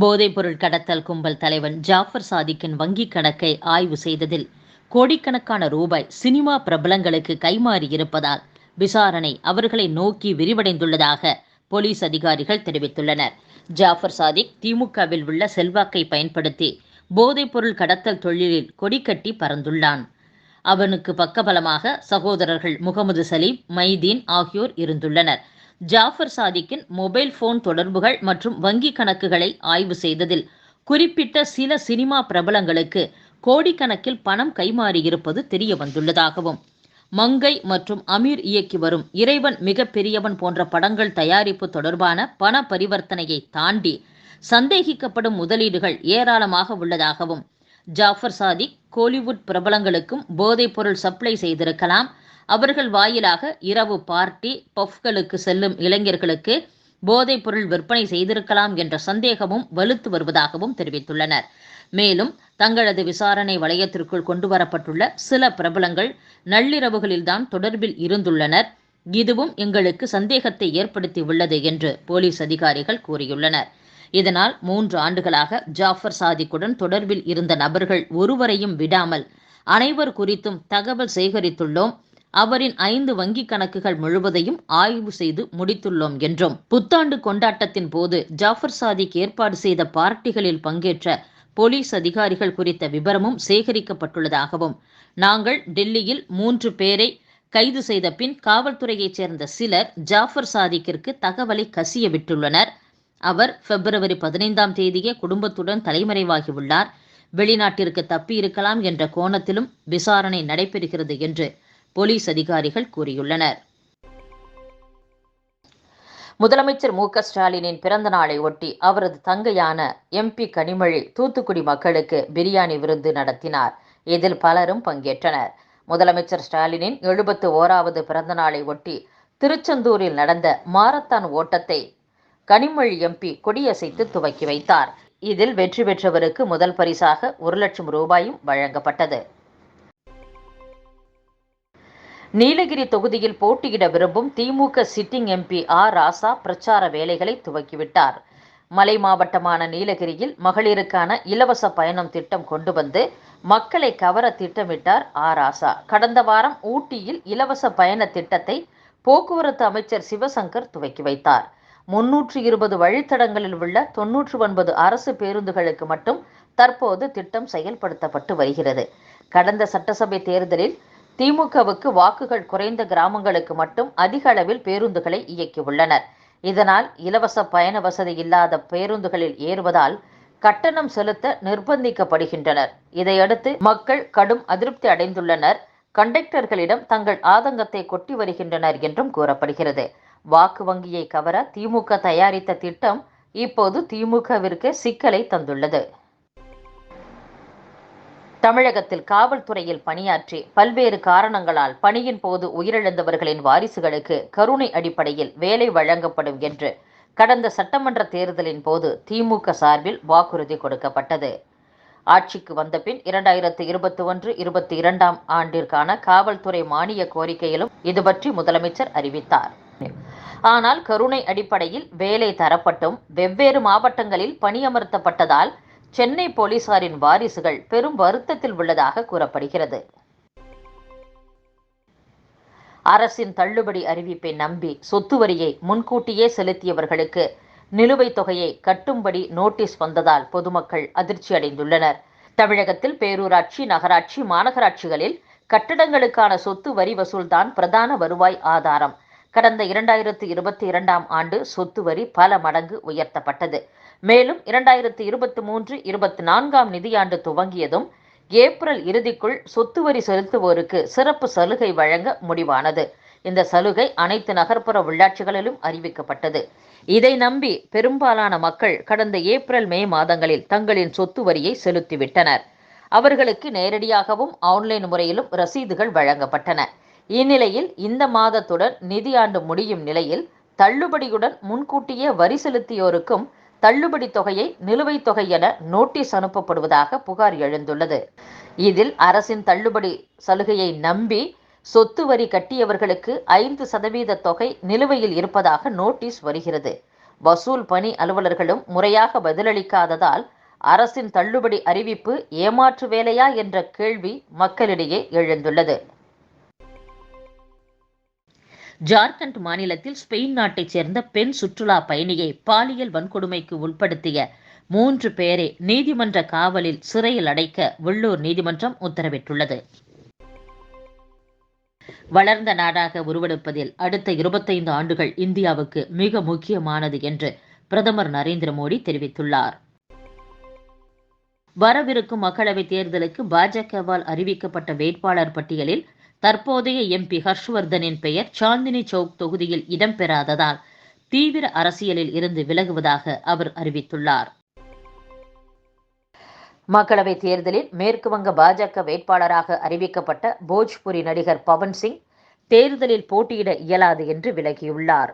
போதைப்பொருள் கடத்தல் கும்பல் தலைவன் ஜாஃபர் சாதிக்கின் வங்கிக் கணக்கை ஆய்வு செய்ததில் கோடிக்கணக்கான ரூபாய் சினிமா பிரபலங்களுக்கு கைமாறி இருப்பதால் விசாரணை அவர்களை நோக்கி விரிவடைந்துள்ளதாக போலீஸ் அதிகாரிகள் தெரிவித்துள்ளனர். ஜாஃபர் சாதிக் திமுகவில் உள்ள செல்வாக்கை பயன்படுத்தி போதைப்பொருள் கடத்தல் தொழிலில் கொடிக்கட்டி பறந்துள்ளான். அவனுக்கு பக்கபலமாக சகோதரர்கள் முகமது சலீம் மைதீன் ஆகியோர் இருந்துள்ளனர். ஜாஃபர் சாதிக்கின் மொபைல் போன் தொடர்புகள் மற்றும் வங்கி கணக்குகளை ஆய்வு செய்ததில் குறிப்பிட்ட சில சினிமா பிரபலங்களுக்கு கோடிக்கணக்கில் பணம் கைமாறியிருப்பது தெரிய வந்துள்ளதாகவும் மங்கை மற்றும் அமீர் இயக்கி வரும் இறைவன் மிக பெரியவன் போன்ற படங்கள் தயாரிப்பு தொடர்பான பண பரிவர்த்தனையை தாண்டி சந்தேகிக்கப்படும் முதலீடுகள் ஏராளமாக உள்ளதாகவும் ஜாஃபர் சாதிக் கோலிவுட் பிரபலங்களுக்கும் போதைப்பொருள் சப்ளை செய்திருக்கலாம் அவர்கள் வாயிலாக இரவு பார்ட்டி பஃப்களுக்கு செல்லும் இளைஞர்களுக்கு போதைப்பொருள் விற்பனை செய்திருக்கலாம் என்ற சந்தேகமும் வலுத்து வருவதாகவும் தெரிவித்துள்ளனர். மேலும் தங்களது விசாரணை வளையத்திற்குள் கொண்டுவரப்பட்டுள்ள சில பிரபலங்கள் நள்ளிரவுகளில்தான் தொடர்பில் இருந்துள்ளனர். இதுவும் எங்களுக்கு சந்தேகத்தை ஏற்படுத்தி உள்ளது என்று போலீஸ் அதிகாரிகள் கூறியுள்ளனர். இதனால் மூன்று ஆண்டுகளாக ஜாஃபர் சாதிக்குடன் தொடர்பில் இருந்த நபர்கள் ஒருவரையும் விடாமல் அனைவர் குறித்தும் தகவல் சேகரித்துள்ளோம். அவரின் ஐந்து வங்கிக் கணக்குகள் முழுவதையும் ஆய்வு செய்து முடித்துள்ளோம் என்றும். புத்தாண்டு கொண்டாட்டத்தின் போது ஜாஃபர் சாதிக் ஏற்பாடு செய்த பார்ட்டிகளில் பங்கேற்ற போலீஸ் அதிகாரிகள் குறித்த விபரமும் சேகரிக்கப்பட்டுள்ளதாகவும் நாங்கள் டெல்லியில் மூன்று பேரை கைது செய்த பின் காவல்துறையைச் சேர்ந்த சிலர் ஜாஃபர் சாதிக்கிற்கு தகவலை கசிய விட்டுள்ளனர் அவர் பிப்ரவரி பதினைந்தாம் தேதியே குடும்பத்துடன் தலைமறைவாகியுள்ளார். வெளிநாட்டிற்கு தப்பியிருக்கலாம் என்ற கோணத்திலும் விசாரணை நடைபெறுகிறது என்று போலீஸ் அதிகாரிகள் கூறியுள்ளனர். முதலமைச்சர் மு க ஸ்டாலினின் பிறந்த நாளை ஒட்டி அவரது தங்கையான எம்பி கனிமொழி தூத்துக்குடி மக்களுக்கு பிரியாணி விருந்து நடத்தினார். இதில் பலரும் பங்கேற்றனர். முதலமைச்சர் ஸ்டாலினின் எழுபத்து ஓராவது பிறந்த நாளை ஒட்டி திருச்செந்தூரில் நடந்த மாரத்தான் ஓட்டத்தை கனிமொழி எம்பி கொடியசைத்து துவக்கி வைத்தார். இதில் வெற்றி பெற்றவருக்கு முதல் பரிசாக ஒரு லட்சம் ரூபாயும் வழங்கப்பட்டது. நீலகிரி தொகுதியில் போட்டியிட விரும்பும் DMK sitting MP R Raja பிரச்சார வேலைகளை துவக்கிவிட்டார். மலை மாவட்டமான நீலகிரியில் மகளிருக்கான இலவச பயணம் திட்டம் கொண்டு வந்து மக்களை கவர திட்டமிட்டார் ஆர் ராசா. கடந்த வாரம் ஊட்டியில் இலவச பயண திட்டத்தை போக்குவரத்து அமைச்சர் சிவசங்கர் துவக்கி வைத்தார். முன்னூற்று இருபது வழித்தடங்களில் உள்ள தொன்னூற்று ஒன்பது அரசு பேருந்துகளுக்கு மட்டும் தற்போது திட்டம் செயல்படுத்தப்பட்டு வருகிறது. கடந்த சட்டசபை தேர்தலில் திமுகவுக்கு வாக்குகள் குறைந்த கிராமங்களுக்கு மட்டும் அதிக அளவில் பேருந்துகளை இயக்கியுள்ளனர். இதனால் இலவச பயண வசதி இல்லாத பேருந்துகளில் ஏறுவதால் கட்டணம் செலுத்த நிர்பந்திக்கப்படுகின்றனர். இதையடுத்து மக்கள் கடும் அதிருப்தி அடைந்துள்ளனர். கண்டக்டர்களிடம் தங்கள் ஆதங்கத்தை கொட்டி வருகின்றனர் என்றும் கூறப்படுகிறது. வாக்கு வங்கியை கவர திமுக தயாரித்த திட்டம் இப்போது திமுகவிற்கு சிக்கலை தந்துள்ளது. தமிழகத்தில் காவல்துறையில் பணியாற்றி பல்வேறு காரணங்களால் பணியின் போது உயிரிழந்தவர்களின் வாரிசுகளுக்கு கருணை அடிப்படையில் வேலை வழங்கப்படும் என்று கடந்த சட்டமன்ற தேர்தலின் போது திமுக சார்பில் வாக்குறுதி கொடுக்கப்பட்டது. ஆட்சிக்கு வந்தபின் இரண்டாயிரத்து இருபத்தி ஒன்று இருபத்தி இரண்டாம் ஆண்டிற்கான காவல்துறை மானிய கோரிக்கையிலும் இது பற்றி முதலமைச்சர் அறிவித்தார். ஆனால் கருணை அடிப்படையில் வேலை தரப்பட்டும். வெவ்வேறு மாவட்டங்களில் பணியமர்த்தப்பட்டதால் சென்னை போலீசாரின் வாரிசுகள் பெரும் வருத்தத்தில் உள்ளதாக கூறப்படுகிறது. அரசின் தள்ளுபடி அறிவிப்பை நம்பி சொத்து வரியை முன்கூட்டியே செலுத்தியவர்களுக்கு நிலுவைத் தொகையை கட்டும்படி நோட்டீஸ் வந்ததால் பொதுமக்கள் அதிர்ச்சி அடைந்துள்ளனர். தமிழகத்தில் பேரூராட்சி நகராட்சி மாநகராட்சிகளில் கட்டடங்களுக்கான சொத்து வரி வசூல்தான் பிரதான வருவாய் ஆதாரம். கடந்த இரண்டாயிரத்து இருபத்தி இரண்டாம் ஆண்டு சொத்து வரி பல மடங்கு உயர்த்தப்பட்டது. மேலும் இரண்டாயிரத்தி இருபத்தி மூன்று இருபத்தி நான்காம் நிதியாண்டு துவங்கியதும் ஏப்ரல் இறுதிக்குள் சொத்து வரி செலுத்துவோருக்கு சிறப்பு சலுகை வழங்க முடிவானது. இந்த சலுகை அனைத்து நகர்ப்புற உள்ளாட்சிகளிலும் அறிவிக்கப்பட்டது. இதை நம்பி பெரும்பாலான மக்கள் கடந்த ஏப்ரல் மே மாதங்களில் தங்களின் சொத்து வரியை செலுத்திவிட்டனர். அவர்களுக்கு நேரடியாகவும் ஆன்லைன் முறையிலும் ரசீதுகள் வழங்கப்பட்டன. இந்நிலையில் இந்த மாதத்துடன் நிதியாண்டு முடியும் நிலையில் தள்ளுபடியுடன் முன்கூட்டியே வரி செலுத்தியோருக்கும் தள்ளுபடி தொகையை நிலுவைத் தொகை என நோட்டீஸ் அனுப்பப்படுவதாக புகார் எழுந்துள்ளது. இதில் அரசின் தள்ளுபடி சலுகையை நம்பி சொத்து வரி கட்டியவர்களுக்கு ஐந்து சதவீத தொகை நிலுவையில் இருப்பதாக நோட்டீஸ் வருகிறது. வசூல் பணி அலுவலர்களும் முறையாக பதிலளிக்காததால் அரசின் தள்ளுபடி அறிவிப்பு ஏமாற்று வேலையா என்ற கேள்வி மக்களிடையே எழுந்துள்ளது. ஜார்க்கண்ட் மாநிலத்தில் ஸ்பெயின் நாட்டைச் சேர்ந்த பெண் சுற்றுலா பயணியை பாலியல் வன்கொடுமைக்கு உட்படுத்திய மூன்று பேரை நீதிமன்ற காவலில் சிறையில் அடைக்க உள்ளூர் நீதிமன்றம் உத்தரவிட்டுள்ளது. வளர்ந்த நாடாக உருவெடுப்பதில் அடுத்த இருபத்தைந்து ஆண்டுகள் இந்தியாவுக்கு மிக முக்கியமானது என்று பிரதமர் நரேந்திர மோடி தெரிவித்துள்ளார். வரவிருக்கும் மக்களவைத் தேர்தலுக்கு பாஜகவால் அறிவிக்கப்பட்ட வேட்பாளர் பட்டியலில் தற்போதைய எம்பி ஹர்ஷ்வர்தனின் பெயர் சாந்தினி சௌக் தொகுதியில் இடம்பெறாததால் தீவிர அரசியலில் இருந்து விலகுவதாக அவர் அறிவித்துள்ளார். மக்களவைத் தேர்தலில் மேற்குவங்க பாஜக வேட்பாளராக அறிவிக்கப்பட்ட போஜ்புரி நடிகர் பவன் சிங் தேர்தலில் போட்டியிட இயலாது என்று விலகியுள்ளார்.